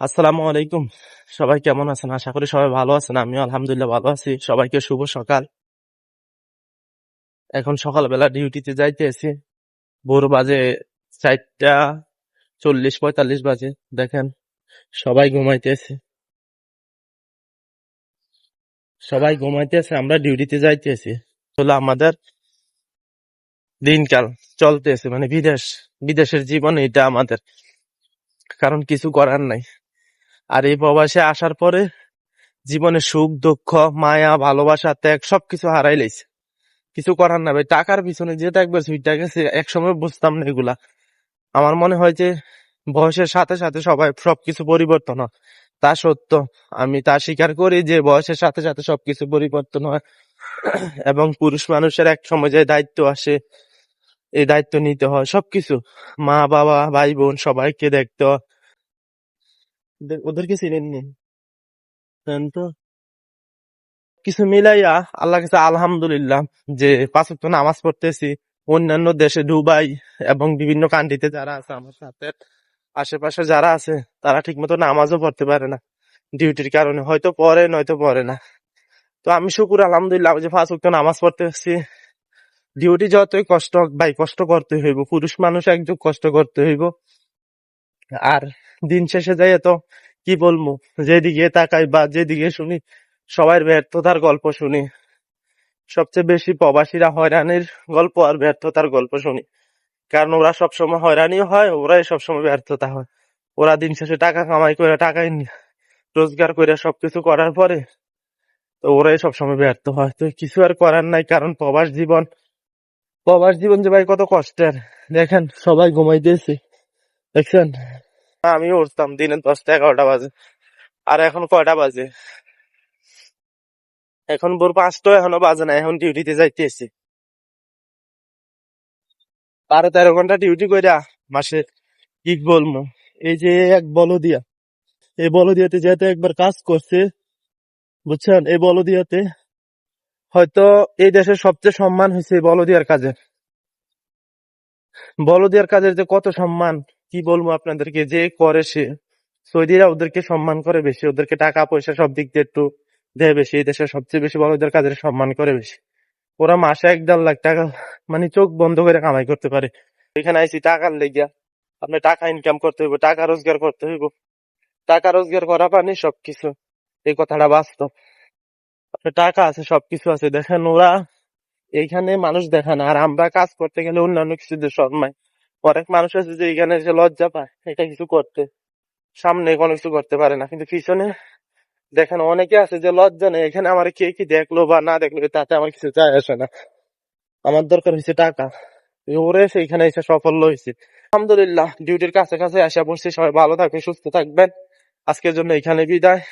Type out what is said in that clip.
আসসালামু আলাইকুম। সবাই কেমন আছেন? আশা করি সবাই ভালো আছেন। আমিও আলহামদুলিল্লাহ ভালো আছি। সবাইকে শুভ সকাল। এখন সকালবেলা ডিউটিতে যাইতে আছি ভোর বাজে চারটা চল্লিশ, পঁয়তাল্লিশ বাজে। দেখেন, সবাই ঘুমাইতেছে সবাই ঘুমাইতেছে আমরা ডিউটিতে যাইতেছি হলো আমাদের দিনকাল চলতেছে মানে বিদেশ, বিদেশের জীবন এটা আমাদের। কারণ কিছু করার নাই। আর এই প্রবাসে আসার পরে জীবনে সুখ, দুঃখ, মায়া, ভালোবাসা, ত্যাগ সবকিছু হারাই লাইছে। কিছু করার না ভাই, টাকার পিছনে যেটা একবার সুইটা গেছে, একসময় বুঝতাম না এগুলা। আমার মনে হয় যে বয়সের সাথে সাথে সবাই সবকিছু পরিবর্তন হয়। তা সত্য, আমি তা স্বীকার করি যে বয়সের সাথে সাথে সবকিছু পরিবর্তন হয়। এবং পুরুষ মানুষের এক সময় যে দায়িত্ব আসে, এই দায়িত্ব নিতে হয়। সবকিছু মা, বাবা, ভাই, বোন সবাইকে দেখতে হয়। ওদেরকে চিনেননি তো কিছু মিলাইয়া আল্লাহ কাছে আলহামদুলিল্লাহ যে পাঁচ ওয়াক্ত নামাজ পড়তেছি অন্যান্য দেশে দুবাই এবং বিভিন্ন কান্ট্রিতে যারা আছে আমার সাথে আশেপাশে যারা আছে তারা ঠিক মতো নামাজও পড়তে পারে না ডিউটির কারণে হয়তো পড়ে নয়তো পড়ে না তো আমি শুকুর আলহামদুলিল্লাহ যে পাঁচ ওয়াক্ত নামাজ পড়তেছি ডিউটি যতই কষ্ট ভাই কষ্ট করতে হইব পুরুষ মানুষ একযোগ কষ্ট করতে হইব আর দিন শেষে যাই তো কি বলব? যেদিকে তাকাই বা যেদিকে শুনি সবার ব্যর্থতার গল্প শুনি। সবচেয়ে বেশি প্রবাসীরা হয়রানির গল্প আর ব্যর্থতার গল্প শুনি। কারণ ওরা সবসময় হয়রানি হয়, ওরাই সবসময় ব্যর্থতা হয়। ওরা দিন শেষে টাকা কামাই করে টাকা রোজগার করে সবকিছু করার পরে তো ওরাই সবসময় ব্যর্থ হয়। তো কিছু আর করার নাই, কারণ প্রবাস জীবন প্রবাস জীবন যে ভাই কত কষ্টের। দেখেন, সবাই ঘুমাইতেছে। দেখছেন? আমি উঠতাম, দিনে দশটা এগারোটা বাজে। আর এখন কয়টা বাজে? এখন ভোর পাঁচটা, এখনও বাজে না, এখন ডিউটিতে যাইতেছি বারো তেরো ঘণ্টা ডিউটি কইরা মাসে কি বলব? এই যে এক বলদিয়া। এই বলদিয়াতে যেহেতু একবার কাজ করছে, বুঝছেন? এই বলদিয়াতে হয়তো এই দেশের সবচেয়ে সম্মান হয়েছে বলদিয়ার কাজে বলদিয়ার কাজের যে কত সম্মান কি বলব আপনাদেরকে? যে করে সে। সৌদিরা ওদেরকে সম্মান করে বেশি। ওদেরকে টাকা, পয়সা সব দিক দিয়ে একটু দেয় বেশি। এই দেশের সবচেয়ে বেশি বলদের কাজের সম্মান করে বেশি। ওরা মাসে এক দেড় লাখ টাকা মানে চোখ বন্ধ করে কামাই করতে পারে। এখানে আইসি টাকার লেগিয়া। আপনি টাকা ইনকাম করতে হইব, টাকা রোজগার করতে হইব। টাকা রোজগার করা পানি সবকিছু। এই কথাটা বাস্তব। আপনার টাকা আছে, সবকিছু আছে। দেখেন ওরা, এইখানে মানুষ দেখে না আর আমরা কাজ করতে গেলে অন্যান্য কিছুতে শর্মায় অনেক মানুষ আছে যে এখানে যে লজ্জা পায়, এটা কিছু করতে। সামনে কোনো কিছু করতে পারে না, কিন্তু পিছনে দেখেন অনেকে আছে যে লজ্জা নেই, এখানে আমার কে কি দেখল বা না দেখল, তাতে আমার কিছু যায় আসে না। আমার দরকার হয়েছে টাকা। ওরে সেইখানে এসে সফল হয়েছে। আলহামদুলিল্লাহ ডিউটির কাছে কাছে আসা পড়ছি, সবাই ভালো থাকবে সুস্থ থাকবেন। আজকের জন্য এখানে বিদায়।